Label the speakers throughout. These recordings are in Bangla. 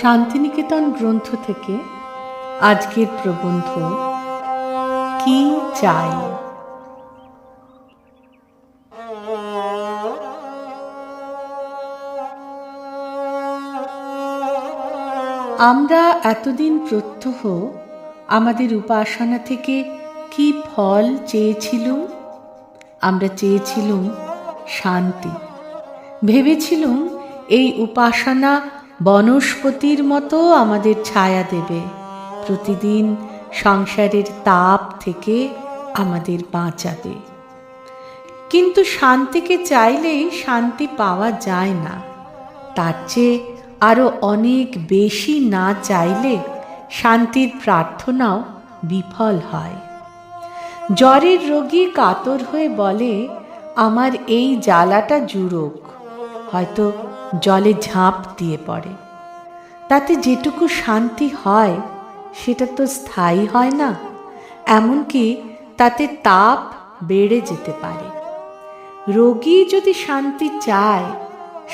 Speaker 1: শান্তিনিকেতন গ্রন্থ থেকে আজকের প্রবন্ধ, কি চাই? আমরা এতদিন প্রত্যহ আমাদের উপাসনা থেকে কি ফল চেয়েছিলুম? আমরা চেয়েছিলুম শান্তি। ভেবেছিলুম এই উপাসনা বনস্পতির মতো আমাদের ছায়া দেবে। প্রতিদিন সংসারের তাপ থেকে আমাদের বাঁচাবে। কিন্তু শান্তিকে চাইলেই শান্তি পাওয়া যায় না। তার চেয়ে আরও অনেক বেশি না চাইলে শান্তির প্রার্থনাও বিফল হয়। জ্বরের রোগী কাতর হয়ে বলে, আমার এই জ্বালাটা জুড়োক। হয়তো জলে ঝাঁপ দিয়ে পড়ে। তাতে যেটুকু শান্তি হয়, সেটা তো স্থায়ী হয় না, এমনকি তাতে তাপ বেড়ে যেতে পারে। রোগী যদি শান্তি চায়,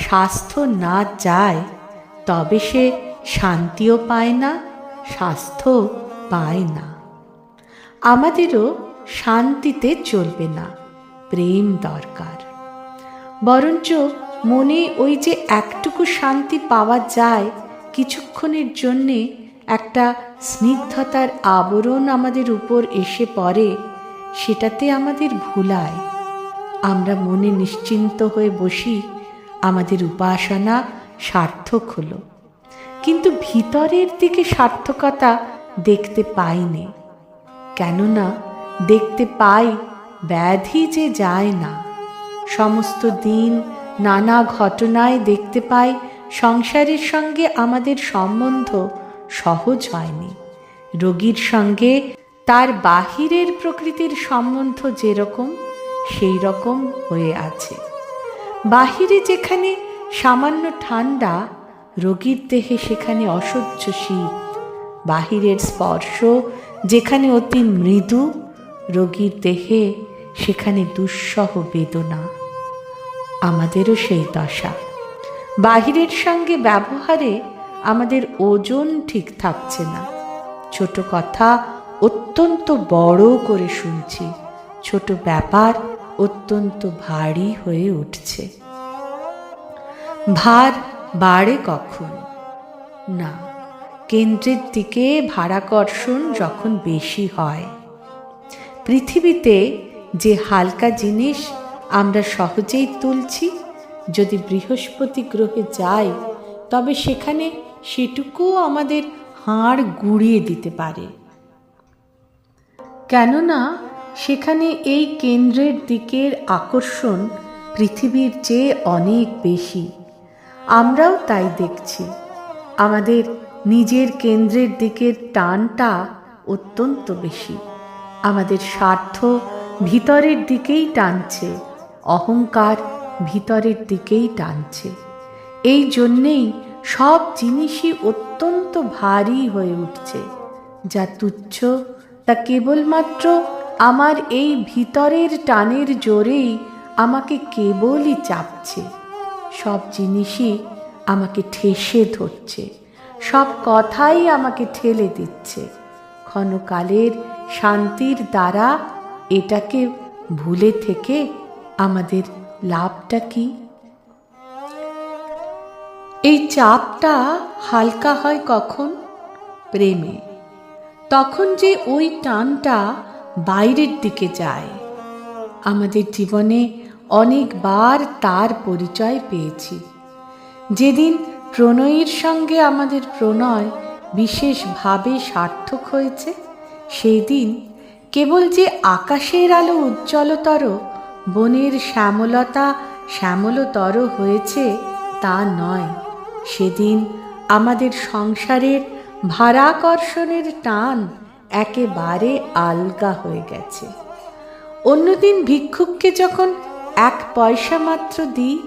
Speaker 1: স্বাস্থ্য না চায় তবে সে শান্তিও পায় না স্বাস্থ্য পায় না। আমাদেরও শান্তিতে চলবে না, প্রেম দরকার। বরঞ্চ মনে ওই যে একটুকু শান্তি পাওয়া যায়, কিছুক্ষণের জন্যে একটা স্নিগ্ধতার আবরণ আমাদের উপর এসে পড়ে, সেটাতে আমাদের ভুলায়। আমরা মনে নিশ্চিন্ত হয়ে বসি, আমাদের উপাসনা সার্থক হলো। কিন্তু ভিতরের দিকে সার্থকতা দেখতে পাইনি। কেননা দেখতে পাই ব্যাধি যে যায় না। সমস্ত দিন নানা ঘটনায় দেখতে পাই সংসারের সঙ্গে আমাদের সম্বন্ধ সহজ হয়নি। রোগীর সঙ্গে তার বাহিরের প্রকৃতির সম্বন্ধ যেরকম সেই রকম হয়ে আছে। বাহিরে যেখানে সামান্য ঠান্ডা, রোগীর দেহে সেখানে অসহ্য শীত। বাহিরের স্পর্শ, যেখানে অতি মৃদু, রোগীর দেহে সেখানে দুঃসহ বেদনা। আমাদেরও সেই দশা। বাহিরের সঙ্গে ব্যবহারে আমাদের ওজন ঠিক থাকছে না। ছোট কথা অত্যন্ত বড় করে শুনছি। ছোট ব্যাপার অত্যন্ত ভারী হয়ে উঠছে। ভার বাড়ে কখন? না, কেন্দ্রের দিকে ভাড়াকর্ষণ যখন বেশি হয়। পৃথিবীতে যে হালকা জিনিস আমরা সহজেই তুলছি। যদি বৃহস্পতি গ্রহে যাই তবে সেখানে সেটুকুও আমাদের হাড় গুড়িয়ে দিতে পারে। কেননা, সেখানে এই কেন্দ্রের দিকের আকর্ষণ পৃথিবীর চেয়ে অনেক বেশি। আমরাও তাই দেখছি। আমাদের নিজের কেন্দ্রের দিকের টানটা অত্যন্ত বেশি। আমাদের স্বার্থ ভিতরের দিকেই টানছে। অহংকার ভিতরের দিকেই টানছে। এই জন্যেই সব জিনিসই অত্যন্ত ভারী হয়ে উঠছে। যা তুচ্ছ, তা কেবলমাত্র আমার এই ভিতরের টানের জোরেই আমাকে কেবলই চাপছে। সব জিনিসই আমাকে ঠেসে ধরছে। সব কথাই আমাকে ঠেলে দিচ্ছে। ক্ষণকালের শান্তির দ্বারা এটাকে ভুলে থেকে আমাদের লাভটা কি? এই চাপটা হালকা হয় কখন? প্রেমে। তখন যে ওই টানটা বাইরের দিকে যায়। আমাদের জীবনে অনেকবার তার পরিচয় পেয়েছি। যেদিন প্রণয়ের সঙ্গে আমাদের প্রণয় বিশেষভাবে সার্থক হয়েছে, সেই দিন কেবল যে আকাশের আলো উজ্জ্বলতর বনের শ্যামলতা শ্যামলতর হয়েছে তা নয়। সেদিন আমাদের সংসারের ভারাকর্ষণের টান একেবারে আলগা হয়ে গেছে। অন্যদিন ভিক্ষুককে যখন এক পয়সা মাত্র দিই,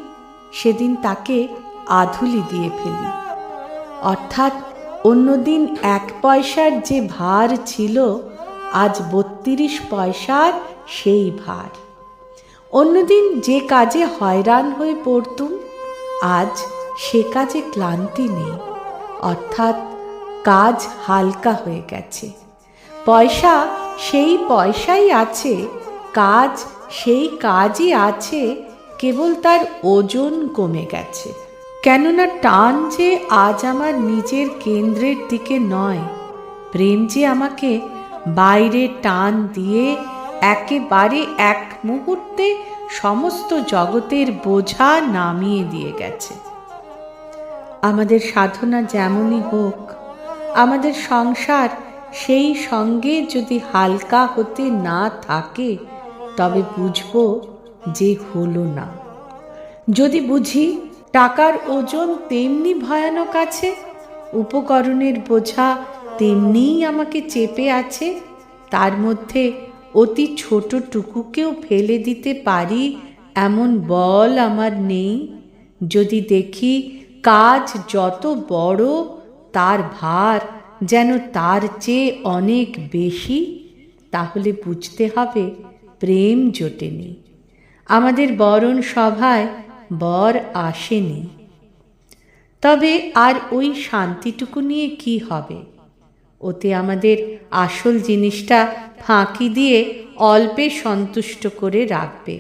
Speaker 1: সেদিন তাকে আধুলি দিয়ে ফেলি। অর্থাৎ অন্যদিন এক পয়সার যে ভার ছিল, আজ বত্রিশ পয়সার সেই ভার। অন্যদিন যে কাজে হয়রান হয়ে পড়তুম, আজ সে কাজে ক্লান্তি নেই। অর্থাৎ কাজ হালকা হয়ে গেছে। পয়সা সেই পয়সাই আছে, কাজ সেই কাজই আছে, কেবল তার ওজন কমে গেছে। কেননা টান যে আজ আমার নিজের কেন্দ্রের দিকে নয়, প্রেম যে আমাকে বাইরে টান দিয়ে একেবারে এক মুহূর্তে সমস্ত জগতের বোঝা নামিয়ে দিয়ে গেছে। আমাদের সাধনা যেমনই হোক, আমাদের সংসার সেই সঙ্গে যদি হালকা হতে না থাকে, তবে বুঝব যে হলো না। যদি বুঝি টাকার ওজন তেমনি ভয়ানক আছে, উপকরণের বোঝা তেমনিই আমাকে চেপে আছে, তার মধ্যে অতি ছোটটুকুকেও ফেলে দিতে পারি এমন বল আমার নেই। যদি দেখি কাজ যত বড়, তার ভার যেন তার চেয়ে অনেক বেশি, তাহলে বুঝতে হবে প্রেম জোটেনি। আমাদের বরণ সভায় বর আসেনি। তবে আর ওই শান্তিটুকু নিয়ে কি হবে? ওতে আমাদের আসল জিনিসটা ফাঁকি দিয়ে অল্পে সন্তুষ্ট করে রাখবে।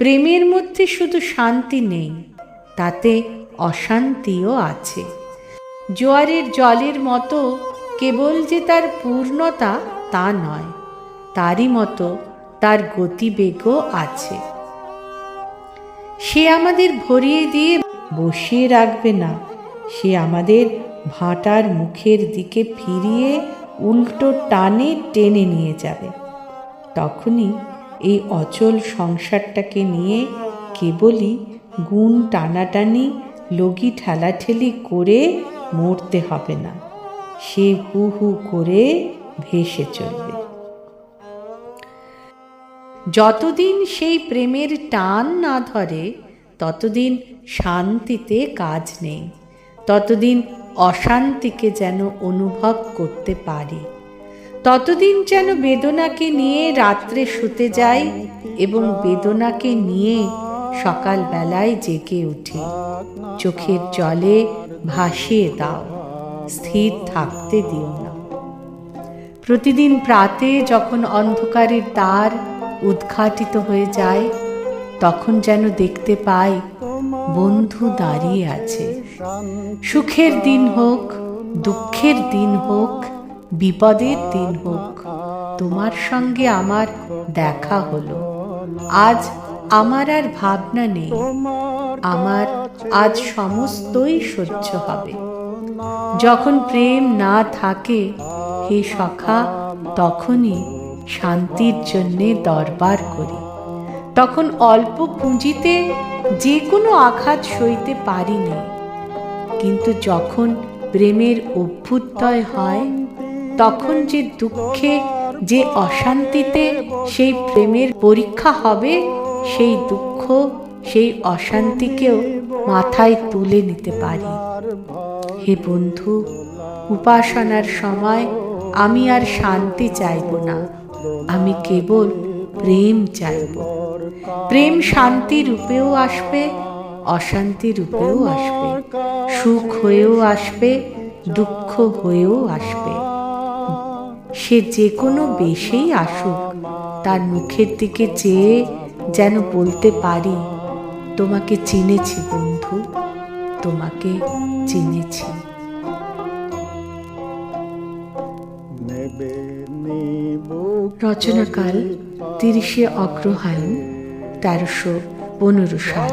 Speaker 1: প্রেমের মধ্যে শুধু শান্তি নেই, তাতে অশান্তিও আছে। জোয়ারের জলের মতো কেবল যে তার পূর্ণতা তা নয়, তারই মতো তার গতিবেগও আছে। সে আমাদের ভরিয়ে দিয়ে বসিয়ে রাখবে না, সে আমাদের ভাটার মুখের দিকে ফিরিয়ে উল্টো টানে টেনে নিয়ে যাবে। তখনই এই অচল সংসারটাকে নিয়ে কেবলই গুণ টানাটানি, লগি ঠেলাঠেলি করে মরতে হবে না। সে হু হু করে ভেসে চলবে। যতদিন সেই প্রেমের টান না ধরে, ততদিন শান্তিতে কাজ নেই। ততদিন অশান্তিকে যেন অনুভব করতে পারি। ততদিন যেন বেদনাকে নিয়ে রাত্রে শুতে যাই এবং বেদনাকে নিয়ে সকালবেলায় জেগে উঠি। চোখের জলে ভাসিয়ে দাও, স্থির থাকতে দিও না। প্রতিদিন প্রাতে যখন অন্ধকারের দ্বার উদ্ঘাটিত হয়ে যায়, তখন যেন দেখতে পাই বন্ধু দাঁড়িয়ে আছে। সুখের দিন হোক, দুঃখের দিন হোক, বিপদের দিন হোক, তোমার সঙ্গে আমার দেখা হলো। আজ আমার আর ভাবনা নেই। আমার আজ সমস্তই সহ্য হবে। যখন প্রেম না থাকে হে সখা, তখনই শান্তির জন্যে দরবার করি। তখন অল্প পুঁজিতে যে কোনো আঘাত সইতে পারিনি। কিন্তু যখন প্রেমের অভ্যুদয় হয়, তখন যে দুঃখে, যে অশান্তিতে সেই প্রেমের পরীক্ষা হবে, সেই দুঃখ, সেই অশান্তিকেও মাথায় তুলে নিতে পারি। হে বন্ধু, উপাসনার সময় আমি আর শান্তি চাইব না। আমি কেবল প্রেম চাইব। প্রেম শান্তি রূপেও আসবে অশান্তি রূপেও আসবে সুখ হয়েও আসবে দুঃখ হয়েও আসবে। সে যে কোনো বেশেই আসুক তার মুখের দিকে চেয়ে যেন বলতে পারি তোমাকে চিনেছি বন্ধু তোমাকে চিনেছি। রচনাকাল তিরিশে অগ্রহায়ণ তেরোশো পনেরো সাল।